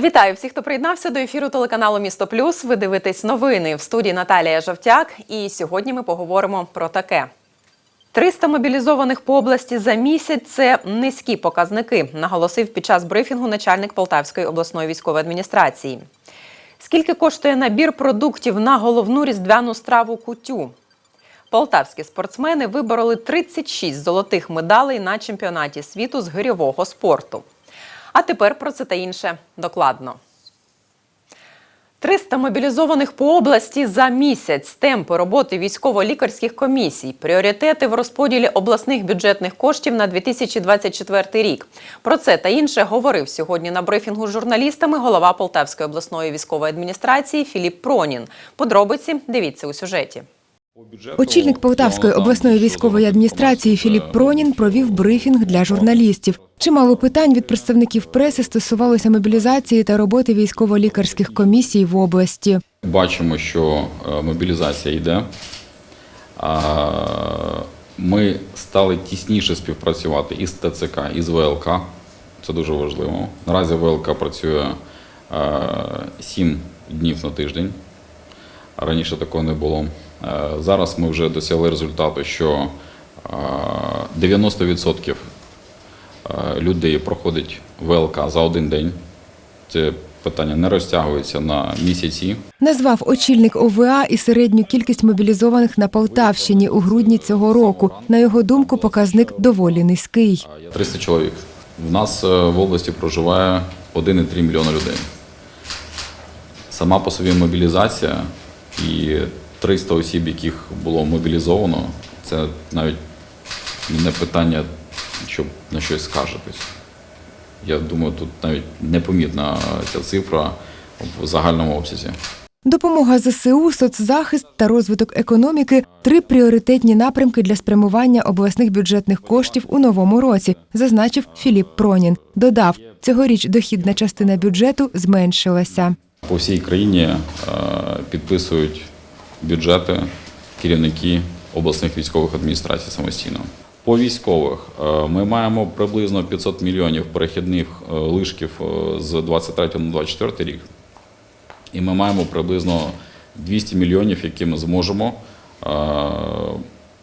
Вітаю всіх, хто приєднався до ефіру телеканалу Місто Плюс. Ви дивитесь новини в студії Наталія Жовтяк. І сьогодні ми поговоримо про таке. 300 мобілізованих по області за місяць це низькі показники, наголосив під час брифінгу начальник Полтавської обласної військової адміністрації. Скільки коштує набір продуктів на головну різдвяну страву кутю? Полтавські спортсмени вибороли 36 золотих медалей на чемпіонаті світу з гирьового спорту. А тепер про це та інше докладно. 300 мобілізованих по області за місяць, темпи роботи військово-лікарських комісій, пріоритети в розподілі обласних бюджетних коштів на 2024 рік. Про це та інше говорив сьогодні на брифінгу з журналістами голова Полтавської обласної військової адміністрації Філіп Пронін. Подробиці дивіться у сюжеті. Очільник Полтавської обласної військової адміністрації Філіп Пронін провів брифінг для журналістів. Чимало питань від представників преси стосувалося мобілізації та роботи військово-лікарських комісій в області. Бачимо, що е, мобілізація йде. Ми стали тісніше співпрацювати із ТЦК, із ВЛК. Це дуже важливо. Наразі ВЛК працює 7 днів на тиждень. Раніше такого не було. Е, Зараз ми вже досягли результату, що е, 90% е, людей проходить ВЛК за один день. Це питання не розтягується на місяці. Назвав очільник ОВА і середню кількість мобілізованих на Полтавщині у грудні цього року. На його думку, показник доволі низький. 300 чоловік. В нас е, в області проживає 1,3 мільйона людей. Сама по собі мобілізація і 300 осіб, яких було мобілізовано, це навіть не питання, щоб на щось скаржитись. Я думаю, тут навіть непомітна ця цифра в загальному обсязі. Допомога ЗСУ, соцзахист та розвиток економіки три пріоритетні напрямки для спрямування обласних бюджетних коштів у новому році, зазначив Філіп Пронін. Додав, цьогоріч дохідна частина бюджету зменшилася. По всій країні е, підписують бюджети керівники обласних військових адміністрацій самостійно. По військових е, ми маємо приблизно 500 мільйонів перехідних е, лишків е, з 23 на 24 рік. І ми маємо приблизно 200 мільйонів, які ми зможемо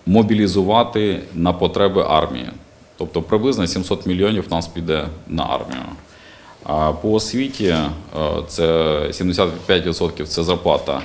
мобілізувати на потреби армії. Тобто приблизно 700 мільйонів нас піде на армію. А по освіті це 75% це зарплата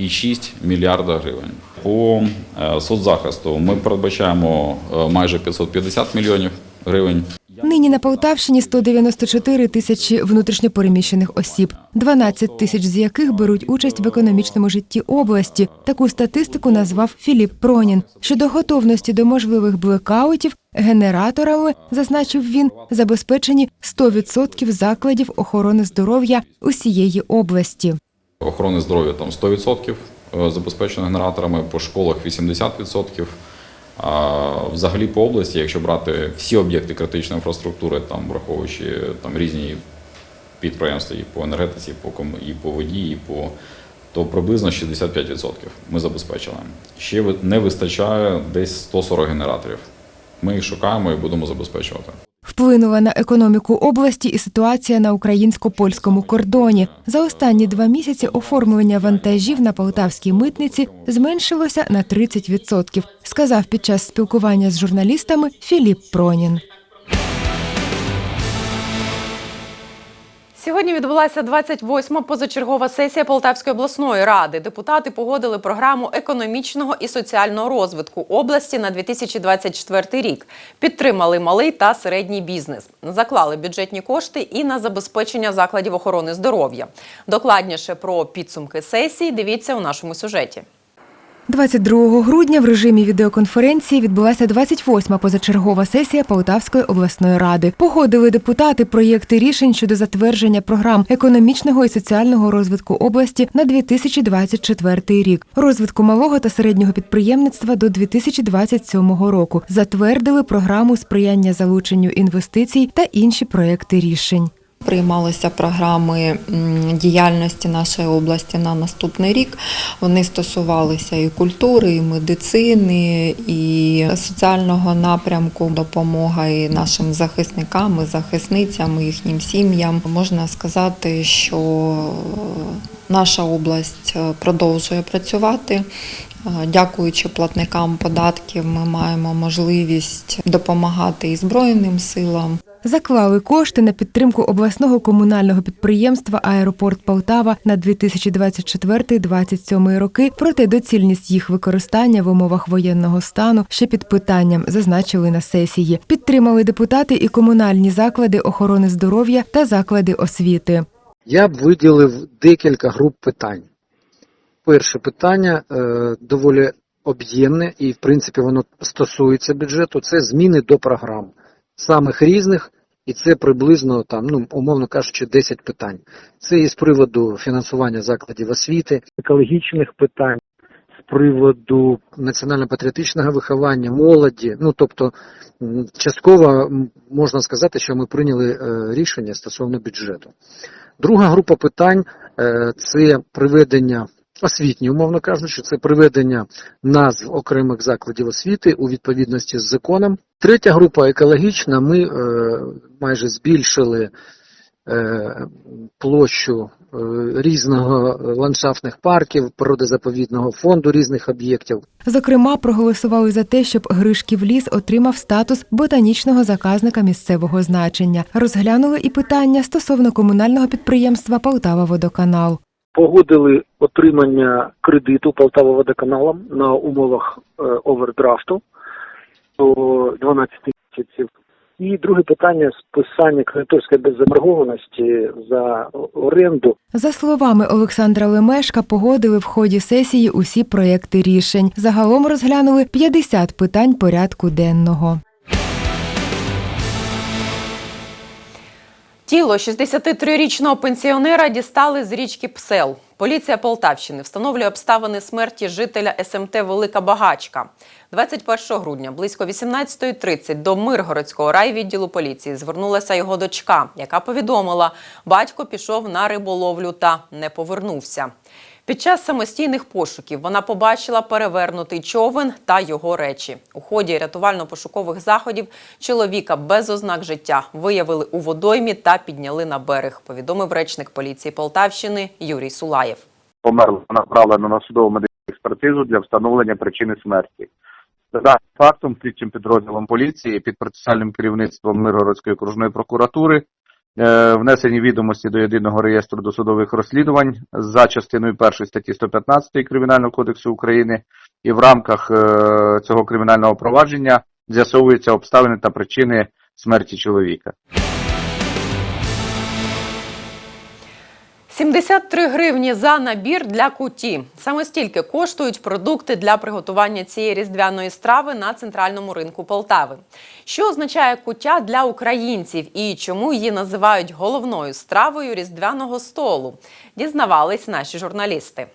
1,6 мільярда гривень. По е, соцзахисту ми передбачаємо е, майже 550 мільйонів гривень. Нині на Полтавщині 194 тисячі внутрішньопереміщених осіб, 12 тисяч з яких беруть участь в економічному житті області. Таку статистику назвав Філіп Пронін. Щодо готовності до можливих блекаутів, генераторами, зазначив він, забезпечені 100% закладів охорони здоров'я усієї області. Охорони здоров'я там 100% е, забезпечено генераторами, по школах 80%. А взагалі по області, якщо брати всі об'єкти критичної інфраструктури, там враховуючи там різні підприємства і по енергетиці, і по і по воді, і по то приблизно 65% ми забезпечили. Ще не вистачає десь 140 генераторів. Ми їх шукаємо і будемо забезпечувати. Вплинула на економіку області і ситуація на українсько-польському кордоні. За останні два місяці оформлення вантажів на полтавській митниці зменшилося на 30%, сказав під час спілкування з журналістами Філіп Пронін. Сьогодні відбулася 28-ма позачергова сесія Полтавської обласної ради. Депутати погодили програму економічного і соціального розвитку області на 2024 рік. Підтримали малий та середній бізнес. Заклали бюджетні кошти і на забезпечення закладів охорони здоров'я. Докладніше про підсумки сесії дивіться у нашому сюжеті. 22 грудня в режимі відеоконференції відбулася 28-ма позачергова сесія Полтавської обласної ради. Погодили депутати проєкти рішень щодо затвердження програм економічного і соціального розвитку області на 2024 рік, розвитку малого та середнього підприємництва до 2027 року. Затвердили програму сприяння залученню інвестицій та інші проєкти рішень. Приймалися програми діяльності нашої області на наступний рік. Вони стосувалися і культури, і медицини, і соціального напрямку, допомога і нашим захисникам, і захисницям, і їхнім сім'ям. Можна сказати, що наша область е, продовжує працювати. Е, Дякуючи платникам податків, ми маємо можливість допомагати і Збройним силам, Заклали кошти на підтримку обласного комунального підприємства Аеропорт Полтава на 2024-2027 роки. Проте доцільність їх використання в умовах воєнного стану ще під питанням зазначили на сесії. Підтримали депутати і комунальні заклади охорони здоров'я та заклади освіти. Я б виділив декілька груп питань. Перше питання е, доволі об'ємне і, в принципі, воно стосується бюджету. Це зміни до програм самих різних, і це приблизно там, ну умовно кажучи, 10 питань. Це і з приводу фінансування закладів освіти, екологічних питань, з приводу національно-патріотичного виховання, молоді. Ну тобто, частково можна сказати, що ми прийняли е, рішення стосовно бюджету. Друга група питань е, це приведення освітні, умовно кажучи, це приведення назв окремих закладів освіти у відповідності з законом. Третя група екологічна. Ми е, майже збільшили е, площу е, різного ландшафтних парків, природозаповідного фонду різних об'єктів. Зокрема, проголосували за те, щоб Гришків ліс отримав статус ботанічного заказника місцевого значення. Розглянули і питання стосовно комунального підприємства Полтава Водоканал. Погодили отримання кредиту Полтава водоканалом на умовах е, овердрафту до 12 місяців. І друге питання списання кредиторської беззаборгованості за оренду. За словами Олександра Лемешка, погодили в ході сесії усі проєкти рішень. Загалом розглянули 50 питань порядку денного. Тіло 63-річного пенсіонера дістали з річки Псел. Поліція Полтавщини встановлює обставини смерті жителя СМТ Велика Багачка. 21 грудня близько 18.30 до Миргородського райвідділу поліції звернулася його дочка, яка повідомила, батько пішов на риболовлю та не повернувся. Під час самостійних пошуків вона побачила перевернутий човен та його речі. У ході рятувально-пошукових заходів чоловіка без ознак життя виявили у водоймі та підняли на берег, повідомив речник поліції Полтавщини Юрій Сулаєв. померла направлено на судову медичну експертизу для встановлення причини смерті. За фактом, слідчим підрозділом поліції під процесуальним керівництвом Миргородської окружної прокуратури внесені відомості до єдиного реєстру досудових розслідувань за частиною 1 статті 115 Кримінального кодексу України, і в рамках е, цього кримінального провадження з'ясовуються обставини та причини смерті чоловіка. 73 гривні за набір для куті. Саме стільки коштують продукти для приготування цієї різдвяної страви на центральному ринку Полтави. Що означає куття для українців і чому її називають головною стравою різдвяного столу? Дізнавались наші журналісти.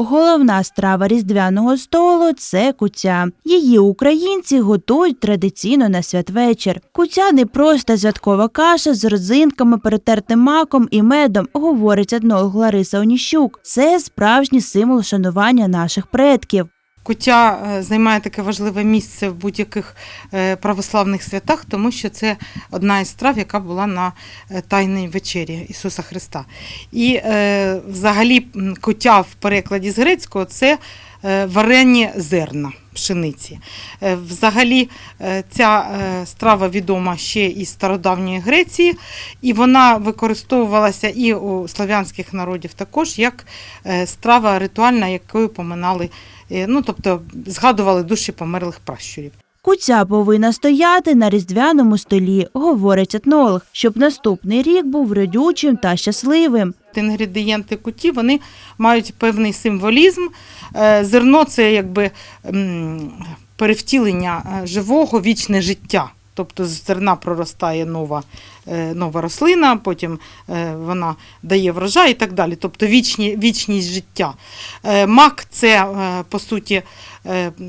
Головна страва різдвяного столу це куття. Її українці готують традиційно на святвечір. Куття не просто святкова каша з родзинками, перетертим маком і медом, говорить етнолог Лариса Оніщук. Це справжній символ шанування наших предків. Куття е, займає таке важливе місце в будь-яких е, православних святах, тому що це одна із страв, яка була на е, Тайній вечері Ісуса Христа. І взагалі куття в перекладі з грецького це варені зерна пшениці. Взагалі ця страва відома ще із стародавньої Греції, і вона використовувалася і у слав'янських народів також як страва ритуальна, якою поминали, ну тобто згадували душі померлих пращурів. Куця повинна стояти на різдвяному столі, говорить етнолог, щоб наступний рік був родючим та щасливим. Інгредієнти куті вони мають певний символізм. Е, Зерно це якби перевтілення е, живого, вічне життя. Тобто з зерна проростає нова, е, нова рослина, потім е, вона дає врожай і так далі. Тобто вічні, вічність життя. Е, Мак це, по суті,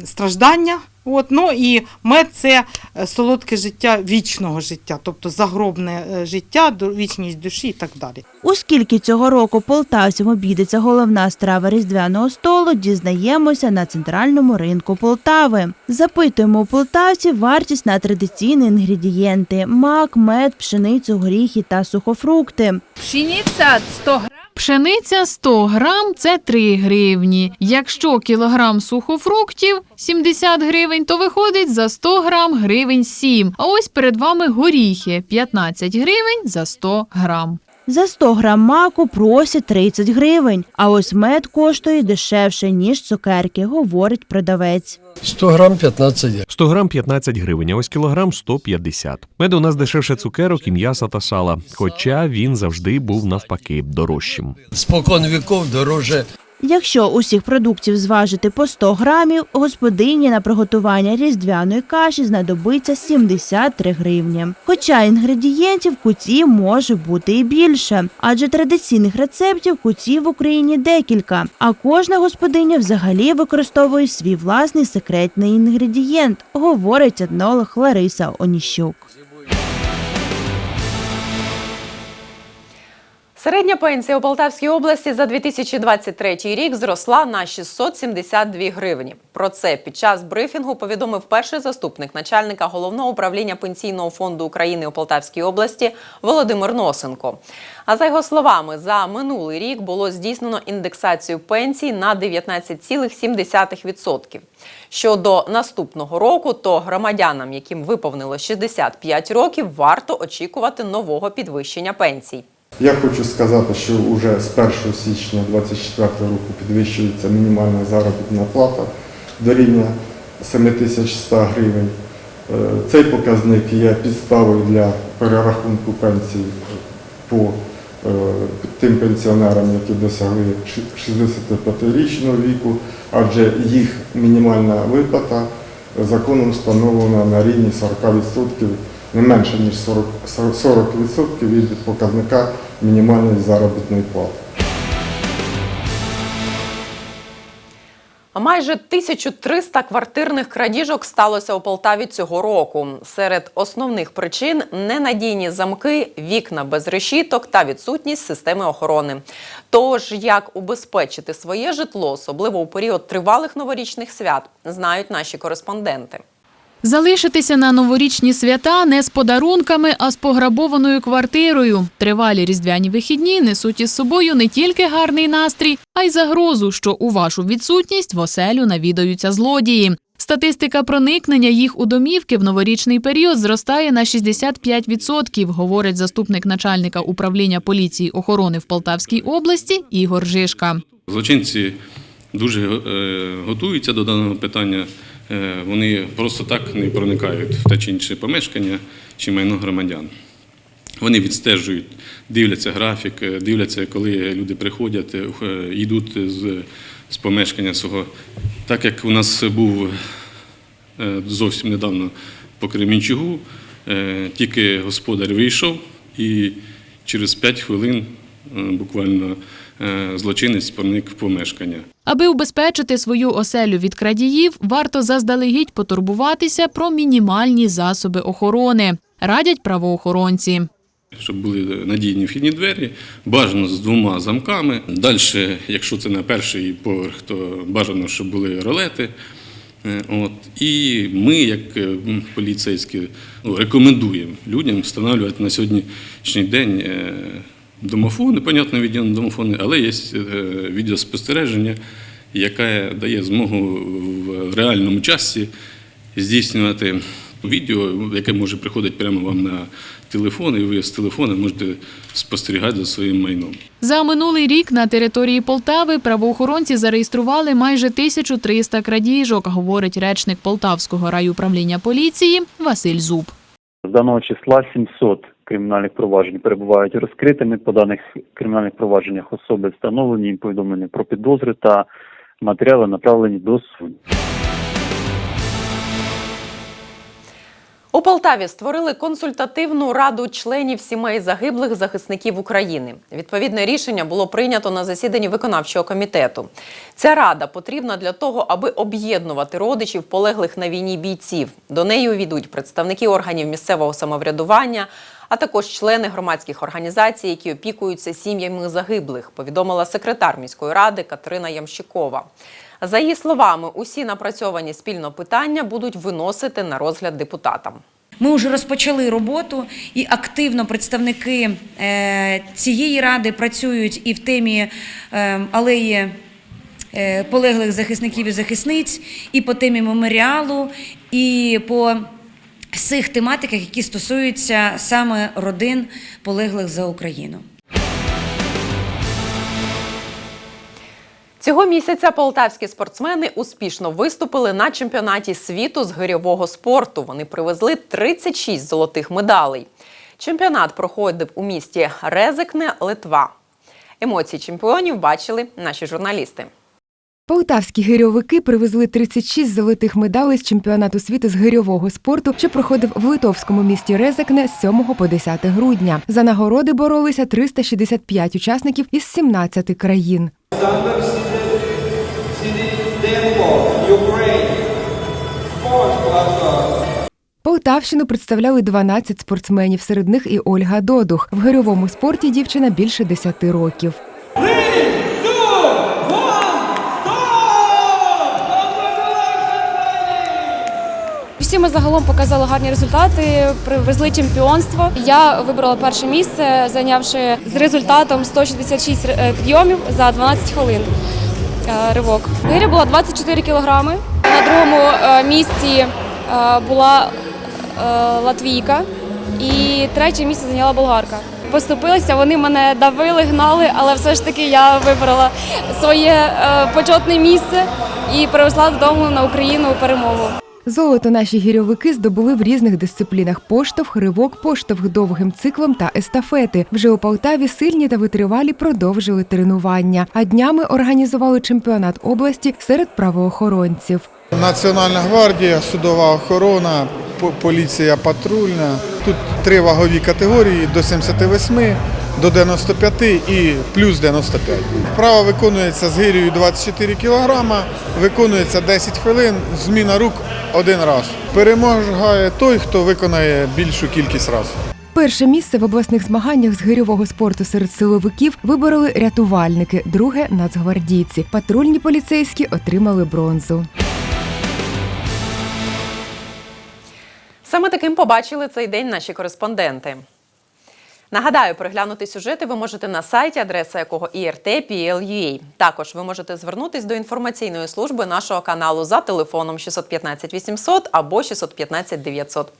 страждання, От, ну і мед це е, солодке життя вічного життя, тобто загробне е, життя, вічність душі і так далі. Оскільки цього року полтавцям обійдеться головна страва різдвяного столу, дізнаємося на центральному ринку Полтави. Запитуємо у полтавців вартість на традиційні інгредієнти: мак, мед, пшеницю, горіхи та сухофрукти. Пшениця 100 грам. Пшениця 100 грам – це 3 гривні. Якщо кілограм сухофруктів 70 гривень, то виходить за 100 грам гривень 7. А ось перед вами горіхи 15 гривень за 100 грам. За 100 грам маку просять 30 гривень, а ось мед коштує дешевше, ніж цукерки, говорить продавець. 100 грам 15 гривень. 100 грам 15 гривень, а ось кілограм 150. Мед у нас дешевше цукерок і м'яса та сала, хоча він завжди був навпаки дорожчим. Спокон віков дороже Якщо усіх продуктів зважити по 100 грамів, господині на приготування різдвяної каші знадобиться 73 гривні. Хоча інгредієнтів куті може бути і більше, адже традиційних рецептів куті в Україні декілька, а кожна господиня взагалі використовує свій власний секретний інгредієнт, говорить етнолог Лариса Оніщук. Середня пенсія у Полтавській області за 2023 рік зросла на 672 гривні. Про це під час брифінгу повідомив перший заступник начальника головного управління пенсійного фонду України у Полтавській області Володимир Носенко. А за його словами, за минулий рік було здійснено індексацію пенсій на 19,7%. Щодо наступного року, то громадянам, яким виповнило 65 років, варто очікувати нового підвищення пенсій. Я хочу сказати, що вже з 1 січня 2024 року підвищується мінімальна заробітна плата до рівня 7100 гривень. Е, Цей показник є підставою для перерахунку пенсій по е, тим пенсіонерам, які досягли 65-річного віку, адже їх мінімальна виплата законом встановлена на рівні 40%, не менше ніж 40%, 40% від показника мінімальної заробітної плати. Майже 1300 квартирних крадіжок сталося у Полтаві цього року. Серед основних причин ненадійні замки, вікна без решіток та відсутність системи охорони. Тож, як убезпечити своє житло, особливо у період тривалих новорічних свят, знають наші кореспонденти. Залишитися на новорічні свята не з подарунками, а з пограбованою квартирою. Тривалі різдвяні вихідні несуть із собою не тільки гарний настрій, а й загрозу, що у вашу відсутність в оселю навідаються злодії. Статистика проникнення їх у домівки в новорічний період зростає на 65%, говорить заступник начальника управління поліції охорони в Полтавській області Ігор Жишка. Злочинці дуже е, готуються до даного питання. Е, вони просто так не проникають в те чи інше помешкання чи майно громадян. Вони відстежують, дивляться графік, е, дивляться, коли люди приходять, е, йдуть з, з помешкання свого. Так як у нас був зовсім недавно по Кремінчугу, тільки господар вийшов і через 5 хвилин буквально злочинець проник в помешкання. Аби убезпечити свою оселю від крадіїв, варто заздалегідь потурбуватися про мінімальні засоби охорони, радять правоохоронці. Щоб були надійні вхідні двері, бажано з двома замками. Далі, якщо це на перший поверх, то бажано, щоб були ролети. Е, От. І ми, як е, поліцейські, ну, рекомендуємо людям встановлювати на сьогоднішній день е, домофони, понятно, відділені домофони, але є е, відеоспостереження, яке дає змогу в реальному часі здійснювати відео, яке може приходити прямо вам на телефон, і ви з телефона можете спостерігати за своїм майном. За минулий рік на території Полтави правоохоронці зареєстрували майже 1300 крадіжок, говорить речник Полтавського райуправління поліції Василь Зуб. З даного числа 700 кримінальних проваджень перебувають розкритими. По даних кримінальних провадженнях особи встановлені, їм повідомлені про підозри та матеріали направлені до суду. У Полтаві створили консультативну раду членів сімей загиблих захисників України. Відповідне рішення було прийнято на засіданні виконавчого комітету. Ця рада потрібна для того, аби об'єднувати родичів полеглих на війні бійців. До неї увійдуть представники органів місцевого самоврядування, а також члени громадських організацій, які опікуються сім'ями загиблих. Повідомила секретар міської ради Катерина Ямщикова. За її словами, усі напрацьовані спільно питання будуть виносити на розгляд депутатам. Ми вже розпочали роботу, і активно представники е, цієї ради працюють і в темі е, алеї е, полеглих захисників і захисниць, і по темі меморіалу, і по всіх тематиках, які стосуються саме родин полеглих за Україну. Цього місяця полтавські спортсмени успішно виступили на чемпіонаті світу з гирьового спорту. Вони привезли 36 золотих медалей. Чемпіонат проходив у місті Резекне, Литва. Емоції чемпіонів бачили наші журналісти. Полтавські гирьовики привезли 36 золотих медалей з чемпіонату світу з гирьового спорту, що проходив в литовському місті Резекне з 7 по 10 грудня. За нагороди боролися 365 учасників із 17 країн. Полтавщину представляли 12 спортсменів, серед них і Ольга Додух. В гирьовому спорті дівчина більше 10 років. Всі ми загалом показали гарні результати, привезли чемпіонство. Я вибрала перше місце, зайнявши з результатом 166 е, підйомів за 12 хвилин. е, Ривок. Гиря була 24 кілограми. На другому е, місці була латвійка і третє місце зайняла болгарка. Поступилися, вони мене давили, гнали, але все ж таки я вибрала своє почетне місце і привезла додому на Україну перемогу. Золото наші гірьовики здобули в різних дисциплінах: поштовх, ривок, поштовх довгим циклом та естафети. Вже у Полтаві сильні та витривалі продовжили тренування. А днями організували чемпіонат області серед правоохоронців. Національна гвардія, судова охорона, поліція патрульна. Тут три вагові категорії до 78, до 95 і плюс 95. Вправа виконується з гирею 24 кг, виконується 10 хвилин, зміна рук один раз. Перемагає той, хто виконає більшу кількість разів. Перше місце в обласних змаганнях з гирьового спорту серед силовиків вибороли рятувальники, друге нацгвардійці. Патрульні поліцейські отримали бронзу. Саме таким побачили цей день наші кореспонденти. Нагадаю, переглянути сюжети ви можете на сайті, адреса якого IRT.PL.UA. Також ви можете звернутись до інформаційної служби нашого каналу за телефоном 615 800 або 615 900.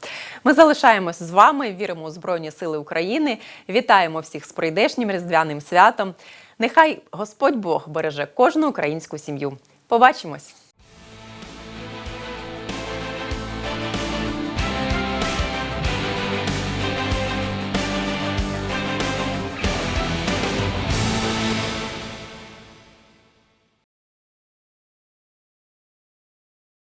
Ми залишаємось з вами, віримо у Збройні Сили України. Вітаємо всіх з прийдешнім різдвяним святом. Нехай Господь Бог береже кожну українську сім'ю. Побачимось!